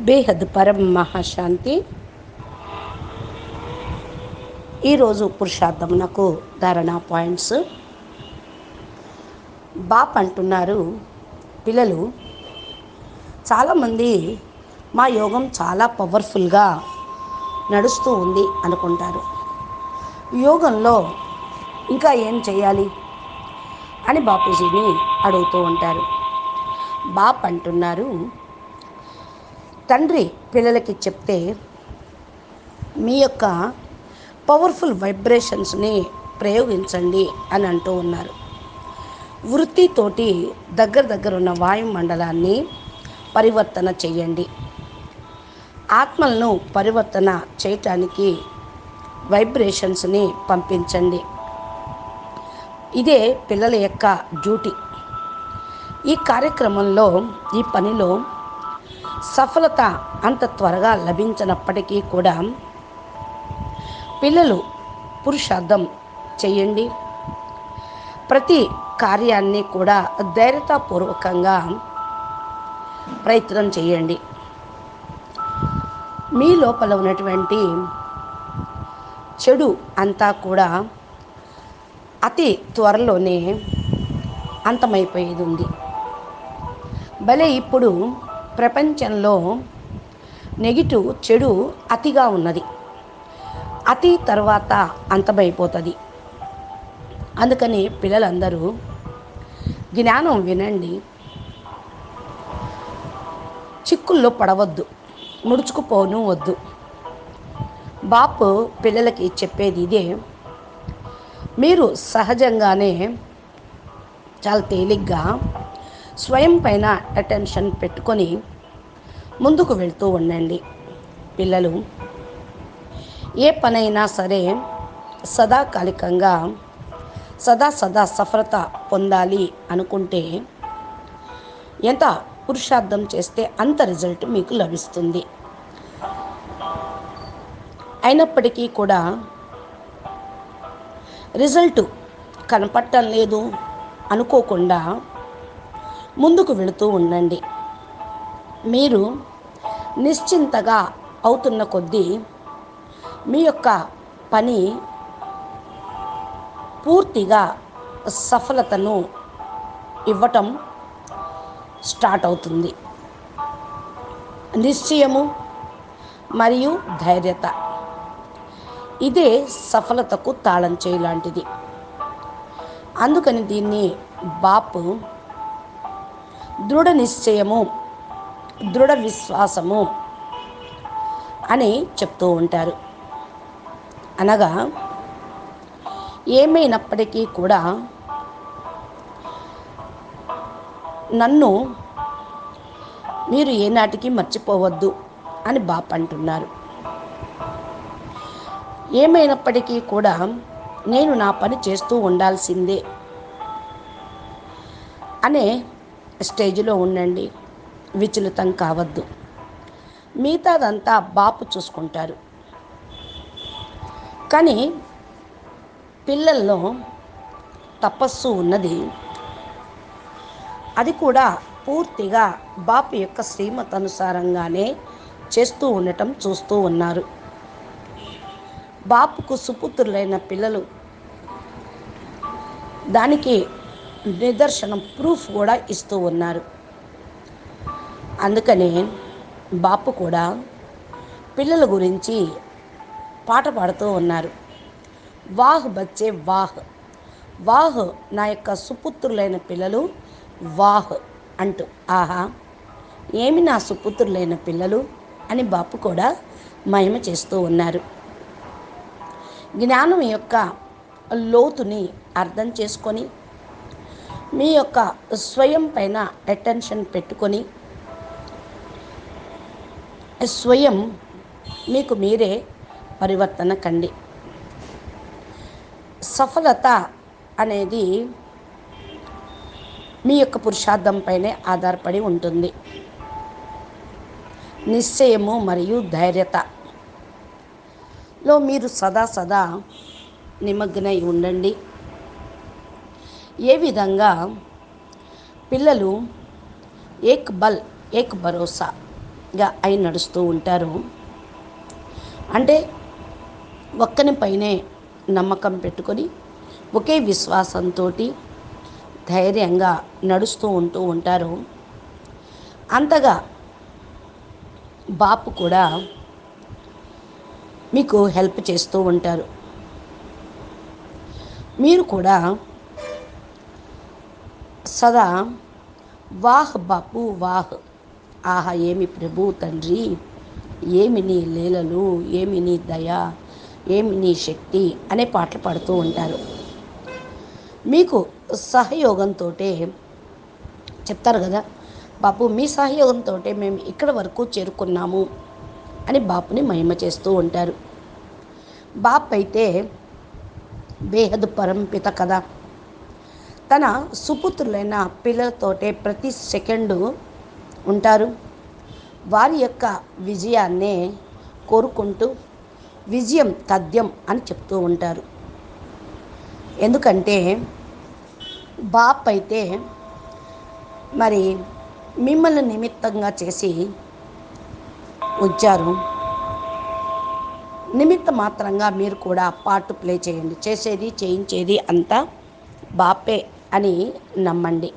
బేహద్ పరం మహాశాంతి. ఈరోజు పురుషార్థమునకు ధారణ పాయింట్స్. బాప్ అంటున్నారు పిల్లలు చాలామంది మా యోగం చాలా పవర్ఫుల్గా నడుస్తూ ఉంది అనుకుంటారు. యోగంలో ఇంకా ఏం చేయాలి అని బాపూజీని అడుగుతూ ఉంటారు. బాప్ అంటున్నారు తండ్రి పిల్లలకి చెప్తే మీ యొక్క పవర్ఫుల్ వైబ్రేషన్స్ని ప్రయోగించండి అని అంటూ ఉన్నారు. వృత్తితోటి దగ్గర దగ్గర ఉన్న వాయుమండలాన్ని పరివర్తన చేయండి. ఆత్మలను పరివర్తన చేయటానికి వైబ్రేషన్స్ని పంపించండి. ఇదే పిల్లల యొక్క డ్యూటీ ఈ కార్యక్రమంలో ఈ పనిలో సఫలత అంత త్వరగా లభించినప్పటికీ కూడా పిల్లలు పురుషార్థం చేయండి. ప్రతి కార్యాన్ని కూడా ధైర్యతాపూర్వకంగా ప్రయత్నం చేయండి. మీ లోపల ఉన్నటువంటి చెడు అంతా కూడా అతి త్వరలోనే అంతమైపోయేది ఉంది. భలే ఇప్పుడు ప్రపంచంలో నెగిటివ్ చెడు అతిగా ఉన్నది. అతి తర్వాత అంతమైపోతుంది. అందుకని పిల్లలందరూ జ్ఞానం వినండి. చిక్కుల్లో పడవద్దు. ముడుచుకుపోను వద్దు. బాపు పిల్లలకి చెప్పేది ఇదే. మీరు సహజంగానే చాలా తేలిగ్గా స్వయం పైన అటెన్షన్ పెట్టుకొని ముందుకు వెళ్తూ ఉండండి. పిల్లలు ఏ పనైనా సరే సదాకాలికంగా సదా సదా సఫలత పొందాలి అనుకుంటే ఎంత పురుషార్థం చేస్తే అంత రిజల్ట్ మీకు లభిస్తుంది. అయినప్పటికీ కూడా రిజల్ట్ కనపడటం లేదు అనుకోకుండా ముందుకు వెళుతూ ఉండండి. మీరు నిశ్చింతగా అవుతున్న కొద్దీ మీ యొక్క పని పూర్తిగా సఫలతను ఇవ్వటం స్టార్ట్ అవుతుంది. నిశ్చయము మరియు ధైర్యత. ఇదే సఫలతకు తాళం చేయలాంటిది అందుకని దీన్ని బాపు దృఢ నిశ్చయము దృఢ విశ్వాసము అని చెప్తూ ఉంటారు. అనగా ఏమైనప్పటికీ కూడా నన్ను మీరు ఏనాటికి మర్చిపోవద్దు అని బాప్ అంటున్నారు. ఏమైనప్పటికీ కూడా నేను నా పని చేస్తూ ఉండాల్సిందే అనే స్టేజ్లో ఉండండి విచలితం కావద్దు. మిగతాదంతా బాపు చూసుకుంటారు. కానీ పిల్లల్లో తపస్సు ఉన్నది. అది కూడా పూర్తిగా బాపు యొక్క శ్రీమతనుసారంగానే చేస్తూ ఉండటం చూస్తూ ఉన్నారు. బాపుకు సుపుత్రులైన పిల్లలు దానికి నిదర్శనం ప్రూఫ్ కూడా ఇస్తూ ఉన్నారు. అందుకనే బాపు కూడా పిల్లల గురించి పాట పాడుతూ ఉన్నారు. వాహ్ బచ్చే వాహ్. వాహ్ నా యొక్క సుపుత్రులైన పిల్లలు వాహ్ అంటూ. ఆహా ఏమి నా సుపుత్రులైన పిల్లలు అని బాపు కూడా మహిమ చేస్తూ ఉన్నారు. జ్ఞానం యొక్క లోతుని అర్థం చేసుకొని మీ యొక్క స్వయం పైన అటెన్షన్ పెట్టుకొని స్వయం మీకు మీరే పరివర్తన కండి. సఫలత అనేది మీ యొక్క పురుషార్థంపైనే ఆధారపడి ఉంటుంది. నిశ్చయము మరియు ధైర్యత. లో మీరు సదా సదా నిమగ్నై ఉండండి. ఏ విధంగా పిల్లలు ఏక్ బల్ ఏక్ భరోసాగా అయి నడుస్తూ ఉంటారు? అంటే ఒక్కని పైనే నమ్మకం పెట్టుకొని ఒకే విశ్వాసంతో ధైర్యంగా నడుస్తూ ఉంటూ ఉంటారు. అంతగా బాపు కూడా మీకు హెల్ప్ చేస్తూ ఉంటారు. మీరు కూడా సదా వాహ్ బాపు వాహ్. ఆహా ఏమి ప్రభు తండ్రి ఏమి నీ లీలలు ఏమి నీ దయ ఏమి నీ శక్తి అనే పాటలు పాడుతూ ఉంటారు. మీకు సహయోగంతో చెప్తారు కదా బాపు మీ సహయోగంతో మేము ఇక్కడ వరకు చేరుకున్నాము అని బాపుని మహిమ చేస్తూ ఉంటారు. బాప్ అయితే బేహద్ పరంపిత కదా తన సుపుత్రులైన పిల్లలతోటే ప్రతి సెకండు ఉంటారు. వారి యొక్క విజయాన్నే కోరుకుంటూ విజయం తథ్యం అని చెప్తూ ఉంటారు. ఎందుకంటే బాప్ అయితే మరి మిమ్మల్ని నిమిత్తంగా చేసి ఉంచారు. నిమిత్త మాత్రంగా మీరు కూడా పార్ట్ ప్లే చేయండి. చేసేది చేయించేది అంతా బాపే అని నమ్మండి.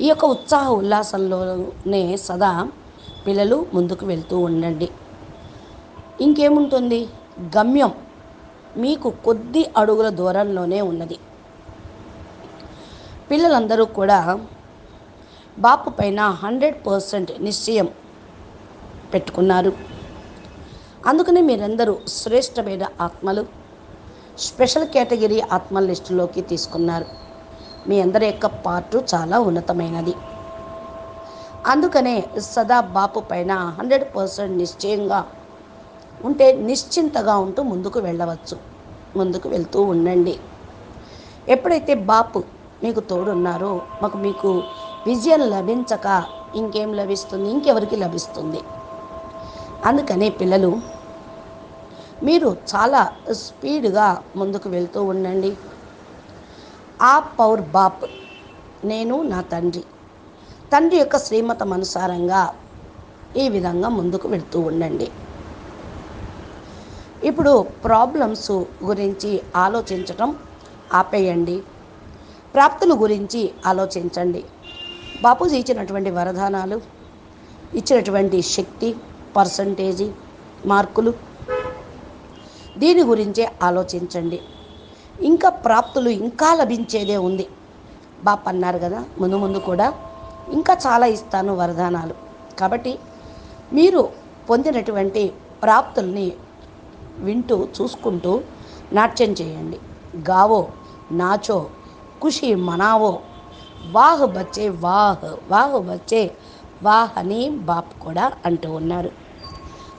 ఈ యొక్క ఉత్సాహ ఉల్లాసంలోనే సదా పిల్లలు ముందుకు వెళ్తూ ఉండండి. ఇంకేముంటుంది? గమ్యం మీకు కొద్ది అడుగుల దూరంలోనే ఉన్నది. పిల్లలందరూ కూడా బాపు పైన హండ్రెడ్ పర్సెంట్ నిశ్చయం పెట్టుకున్నారు. అందుకనే మీరందరూ శ్రేష్టమైన ఆత్మలు. స్పెషల్ కేటగిరీ ఆత్మ లిస్టులోకి తీసుకున్నారు. మీ అందరి యొక్క పాటు చాలా ఉన్నతమైనది. అందుకనే సదా బాపు పైన హండ్రెడ్ పర్సెంట్ నిశ్చయంగా ఉంటే నిశ్చింతగా ఉంటూ ముందుకు వెళ్ళవచ్చు. ముందుకు వెళ్తూ ఉండండి. ఎప్పుడైతే బాపు మీకు తోడున్నారో మాకు మీకు విజయం లభించక ఇంకేం లభిస్తుంది? ఇంకెవరికి లభిస్తుంది? అందుకనే పిల్లలు మీరు చాలా స్పీడ్గా ముందుకు వెళ్తూ ఉండండి. ఆ పౌర్ బాప్ నేను నా తండ్రి. తండ్రి యొక్క శ్రీమతం అనుసారంగా ఈ విధంగా ముందుకు వెళ్తూ ఉండండి. ఇప్పుడు ప్రాబ్లమ్స్ గురించి ఆలోచించటం ఆపేయండి. ప్రాప్తుల గురించి ఆలోచించండి. బాపూజీ ఇచ్చినటువంటి వరదానాలు ఇచ్చినటువంటి శక్తి పర్సంటేజీ మార్కులు దీని గురించే ఆలోచించండి. ఇంకా ప్రాప్తులు ఇంకా లభించేదే ఉంది. బాప్ అన్నారు కదా ముందు ముందు కూడా. ఇంకా చాలా ఇస్తాను వరదానాలు. కాబట్టి మీరు పొందినటువంటి ప్రాప్తుల్ని వింటూ చూసుకుంటూ నాట్యం చేయండి. గావో నాచో ఖుషి మనావో వాహ్ బచ్చే వాహ్ వాహ్ బచ్చే వాహ్ అని బాప్ కూడా అంటూ ఉన్నారు.